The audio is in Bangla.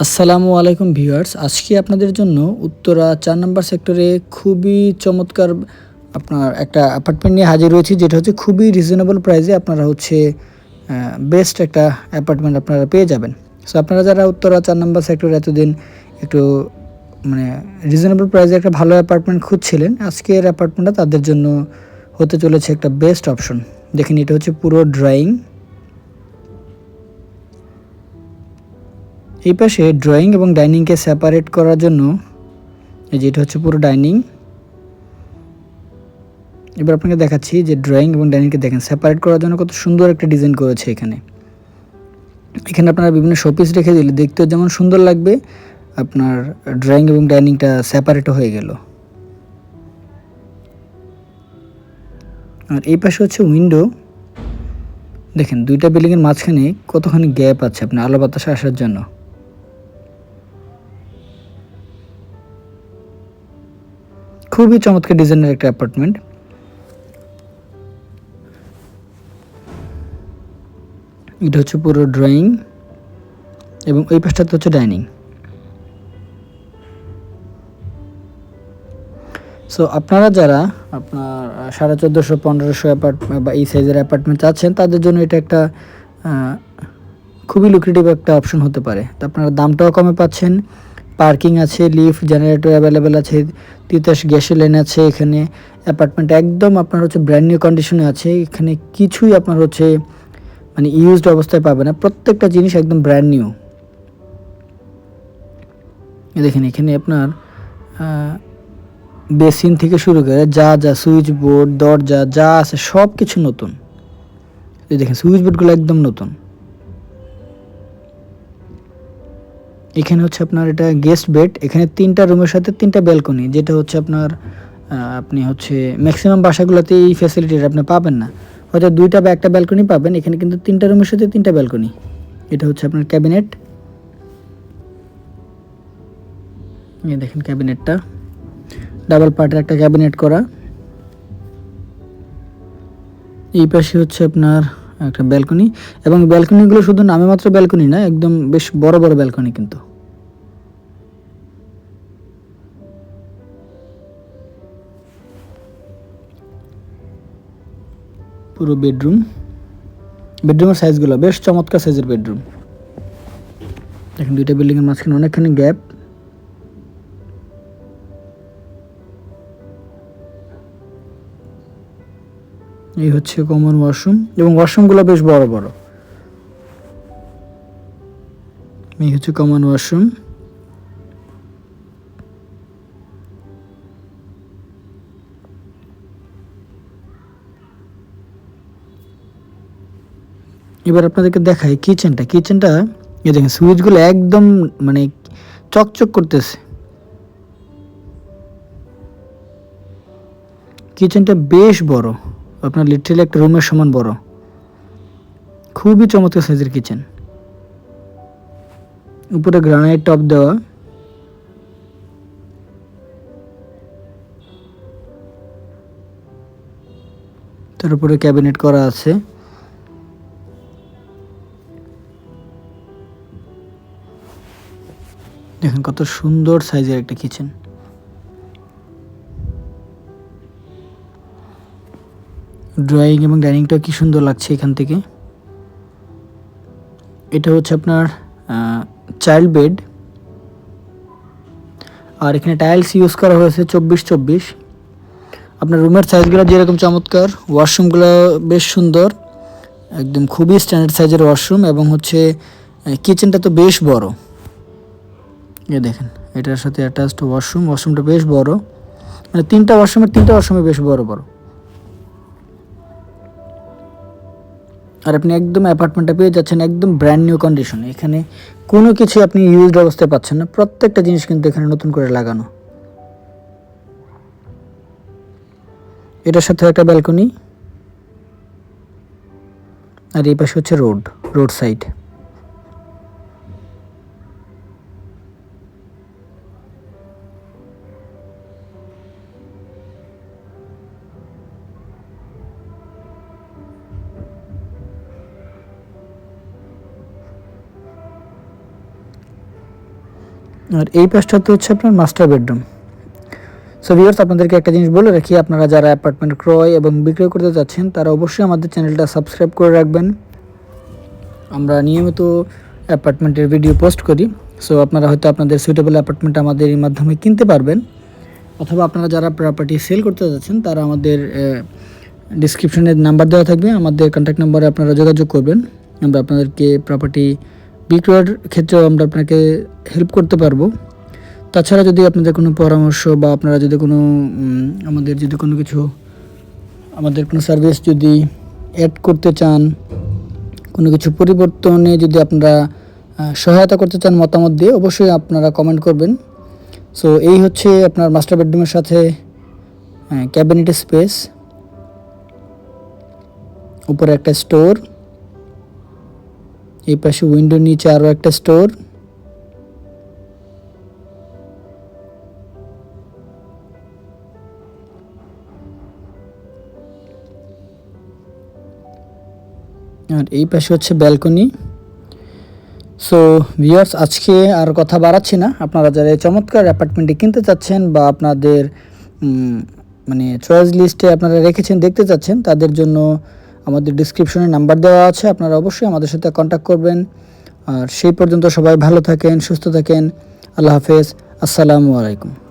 আসসালামু আলাইকুম ভিউয়ার্স। আজকে আপনাদের জন্য উত্তরা চার নম্বর সেক্টরে খুবই চমৎকার আপনার একটা অ্যাপার্টমেন্ট নিয়ে হাজির হয়েছি যেটা হচ্ছে খুবই রিজনেবল প্রাইসে আপনারা হচ্ছে বেস্ট একটা অ্যাপার্টমেন্ট আপনারা পেয়ে যাবেন। সো আপনারা যারা উত্তরা চার নম্বর সেক্টরে এতদিন একটু মানে রিজনেবল প্রাইসে একটা ভালো অ্যাপার্টমেন্ট খুঁজছিলেন, আজকের অ্যাপার্টমেন্টটা তাদের জন্য হতে চলেছে একটা বেস্ট অপশন দেখেন, এটা হচ্ছে পুরো ড্রয়িং এই পাশে ড্রয়িং এবং ডাইনিংকে সেপারেট করার জন্য, এই যে এটা হচ্ছে পুরো ডাইনিং এবার আপনাকে দেখাচ্ছি যে ড্রয়িং এবং ডাইনিংকে দেখেন সেপারেট করার জন্য কত সুন্দর একটা ডিজাইন করেছে এখানে। এখানে আপনারা বিভিন্ন শোপিস রেখে দিলে দেখতেও যেমন সুন্দর লাগবে, আপনার ড্রয়িং এবং ডাইনিংটা সেপারেটও হয়ে গেল। আর এই পাশে হচ্ছে উইন্ডো দেখেন দুইটা বিল্ডিংয়ের মাঝখানে কতখানি গ্যাপ আছে আপনার আলো বাতাসে আসার জন্য। খুবই চমৎকার ডিজাইনের একটা অ্যাপার্টমেন্ট। এটা হচ্ছে পুরো ড্রয়িং এবং ওই পাশটাতে হচ্ছে ডাইনিং। সো আপনারা যারা আপনার সাড়ে চোদ্দোশো, পনেরোশো অ্যাপার্টমেন্ট বা এই সাইজের অ্যাপার্টমেন্ট চাচ্ছেন, তাদের জন্য এটা একটা খুবই লুক্রেটিভ একটা অপশন হতে পারে। তো আপনারা দামটাও কমে পাচ্ছেন পার্কিং আছে, লিফট, জেনারেটর অ্যাভেলেবেল আছে, তিতাস গ্যাসের লাইন আছে এখানে, অ্যাপার্টমেন্ট একদম আপনার হচ্ছে ব্র্যান্ড নিউ কন্ডিশনে আছে, এখানে কিছুই আপনার হচ্ছে মানে ইউজড অবস্থায় পাবে না, প্রত্যেকটা জিনিস একদম ব্র্যান্ড নিউ দেখেন, এখানে আপনার বেসিন থেকে শুরু করে যা যা সুইচ বোর্ড দরজা যা আছে সব কিছু নতুন দেখেন সুইচ বোর্ডগুলো একদম নতুন। এখানে হচ্ছে আপনার এটা গেস্ট বেড এখানে তিনটা রুমের সাথে তিনটা ব্যালকনি যেটা হচ্ছে আপনার আপনি হচ্ছে ম্যাক্সিমাম বাসাগুলোতে এই ফ্যাসিলিটিটা আপনি পাবেন না। হয়তো দুইটা বা একটা ব্যালকনি পাবেন, এখানে কিন্তু তিনটা রুমের সাথে তিনটা ব্যালকনি এটা হচ্ছে আপনার ক্যাবিনেট এই দেখেন ক্যাবিনেটটা ডাবল পার্টের একটা ক্যাবিনেট করা। এই পাশে হচ্ছে আপনার একটা ব্যালকনি এবং ব্যালকনিগুলো শুধু নামে মাত্র ব্যালকনি না, একদম বেশ বড় বড় ব্যালকনি কিন্তু। পুরো বেডরুম। বেডরুমের সাইজগুলো বেশ চমৎকার সাইজের বেডরুম। দেখেন দুইটা বিল্ডিংয়ের মাঝখানে অনেকখানি গ্যাপ এই হচ্ছে কমন ওয়াশরুম এবং ওয়াশরুমগুলো বেশ বড় বড়। এই হচ্ছে কমন ওয়াশরুম এবার আপনাদেরকে দেখাই কিচেনটা কিচেনটা এই দেখেন সুইচগুলো একদম মানে চকচক করতেছে। কিচেনটা বেশ বড়। আপনার লিটারেলি একটা রুমের সমান বড়। খুবই চমৎকার সাইজের কিচেন উপরে গ্রানাইট টপ দেওয়া। তার উপরে ক্যাবিনেট করা আছে। দেখেন কত সুন্দর সাইজের একটা কিচেন ড্রয়িং এবং ডাইনিংটা কি সুন্দর লাগছে এখান থেকে। এটা হচ্ছে আপনার চাইল্ড বেড আর এখানে টাইলস ইউজ করা হয়েছে চব্বিশ চব্বিশ। আপনার রুমের সাইজগুলো যেরকম চমৎকার ওয়াশরুমগুলো বেশ সুন্দর। একদম খুবই স্ট্যান্ডার্ড সাইজের ওয়াশরুম এবং হচ্ছে কিচেনটা তো বেশ বড়। এ দেখেন, এটার সাথে অ্যাটাচড ওয়াশরুম ওয়াশরুমটা বেশ বড়। মানে তিনটা ওয়াশরুমের তিনটা ওয়াশরুমে বেশ বড় বড়। আর আপনি একদম অ্যাপার্টমেন্টটা পেয়ে যাচ্ছেন একদম ব্র্যান্ড নিউ কন্ডিশন এখানে কোনো কিছু আপনি ইউজড অবস্থায় পাচ্ছেন না। প্রত্যেকটা জিনিস কিন্তু এখানে নতুন করে লাগানো। এটার সাথে একটা ব্যালকনি আর এই পাশে হচ্ছে রোড রোড সাইড আর এই পাশটাতে হচ্ছে আপনার মাস্টার বেডরুম সো ভিউয়ার্স আপনাদেরকে একটা জিনিস বলে রাখি, আপনারা যারা অ্যাপার্টমেন্ট ক্রয় এবং বিক্রয় করতে যাচ্ছেন তারা অবশ্যই আমাদের চ্যানেলটা সাবস্ক্রাইব করে রাখবেন। আমরা নিয়মিত অ্যাপার্টমেন্টের ভিডিও পোস্ট করি। সো আপনারা হয়তো আপনাদের সুইটেবল অ্যাপার্টমেন্ট আমাদের এই মাধ্যমে কিনতে পারবেন। অথবা আপনারা যারা প্রপার্টি সেল করতে যাচ্ছেন তারা আমাদের ডিসক্রিপশনে নাম্বার দেওয়া থাকবে। আমাদের কন্ট্যাক্ট নাম্বারে আপনারা যোগাযোগ করবেন। আমরা আপনাদেরকে প্রপার্টি বিক্রয়ের ক্ষেত্রেও আমরা আপনাকে হেল্প করতে পারব। তাছাড়া যদি আপনাদের কোনো পরামর্শ বা আপনারা যদি কোনো আমাদের যদি কোনো কিছু, আমাদের কোনো সার্ভিস যদি অ্যাড করতে চান, কোনো কিছু পরিবর্তনে যদি আপনারা সহায়তা করতে চান মতামত দিয়ে অবশ্যই আপনারা কমেন্ট করবেন। সো এই হচ্ছে আপনার মাস্টার বেডরুমের সাথে ক্যাবিনেট স্পেস উপরে একটা স্টোর এই পাশে উইন্ডোর নিচে আরও একটা স্টোর আর এই পাশে হচ্ছে ব্যালকনি সো ভিউয়ার্স আজকে আর কথা বাড়াচ্ছি না। আপনারা যারা চমৎকার অ্যাপার্টমেন্টটি কিনতে চাচ্ছেন বা আপনাদের মানে চয়েস লিস্টে আপনারা রেখেছেন, দেখতে চাচ্ছেন, তাদের জন্য আমাদের ডিসক্রিপশনে নাম্বার দেওয়া আছে, আপনারা অবশ্যই আমাদের সাথে কন্ট্যাক্ট করবেন। আর সেই পর্যন্ত সবাই ভালো থাকেন, সুস্থ থাকেন। আল্লাহ হাফেজ। আসসালামু আলাইকুম।